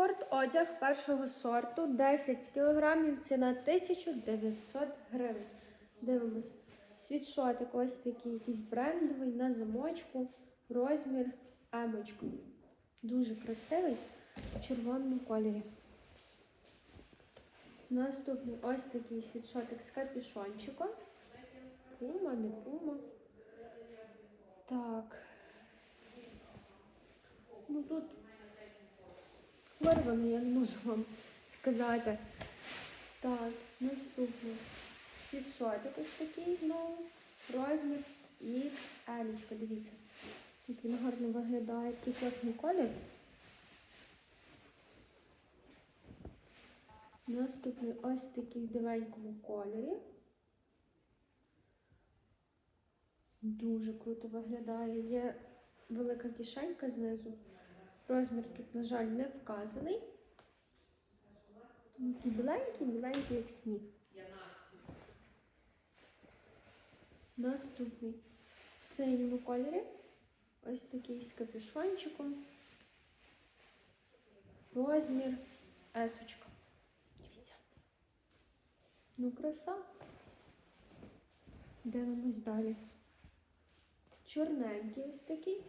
Спортодяг першого сорту 10 кг, ціна 1900 гривень. Дивимось. Світшотик ось такий якийсь брендовий на замочку, розмір емочка. Дуже красивий в червоному кольорі. Наступний ось такий світшотик з капюшончиком. Пума, не пума. Так. Ну тут вирвано, я не можу вам сказати. Так, наступний. Світшотик ось такий знову. Розмір XL. Дивіться, як він гарно виглядає. Такий класний колір. Наступний ось такий в біленькому кольорі. Дуже круто виглядає. Є велика кишенька знизу. Розмір тут, на жаль, не вказаний. Такий біленький, біленький, як сніг. Наступний в синьому кольорі. Ось такий з капюшончиком. Розмір есочка. Дивіться. Ну, краса. Дивимось далі. Чорненький ось такий.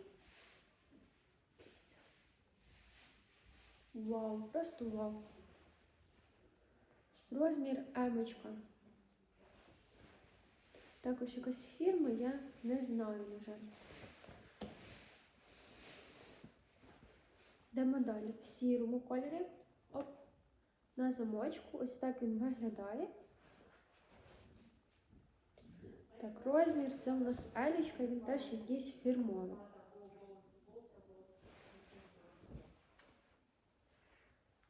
Вау, просто вау. Розмір емочка. Також якась фірма, я не знаю, на жаль. Йдемо далі. В сірому кольорі. Оп. На замочку. Ось так він виглядає. Так, розмір це у нас елічка, він теж якийсь фірмовий.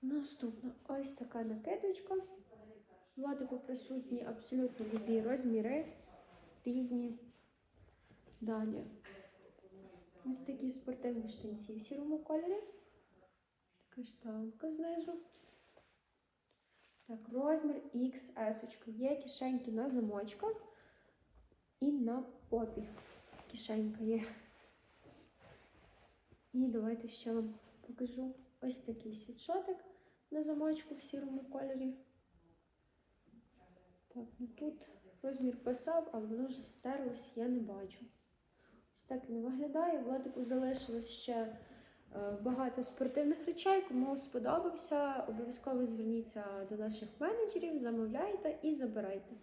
Наступна ось така накидочка. В лотику присутні абсолютно любі розміри, різні. Далі. Ось такі спортивні штанці в сірому кольорі. Така штанка знизу. Так, розмір XS. Є кишеньки на замочках і на попі. Кишенька є. І давайте ще вам покажу ось такий світшотик на замочку в сірому кольорі. Так, ну тут розмір писав, але воно вже стерлось, я не бачу. Ось так він виглядає. В лотику залишилось ще е, багато спортивних речей. Кому сподобався, обов'язково зверніться до наших менеджерів, замовляйте і забирайте.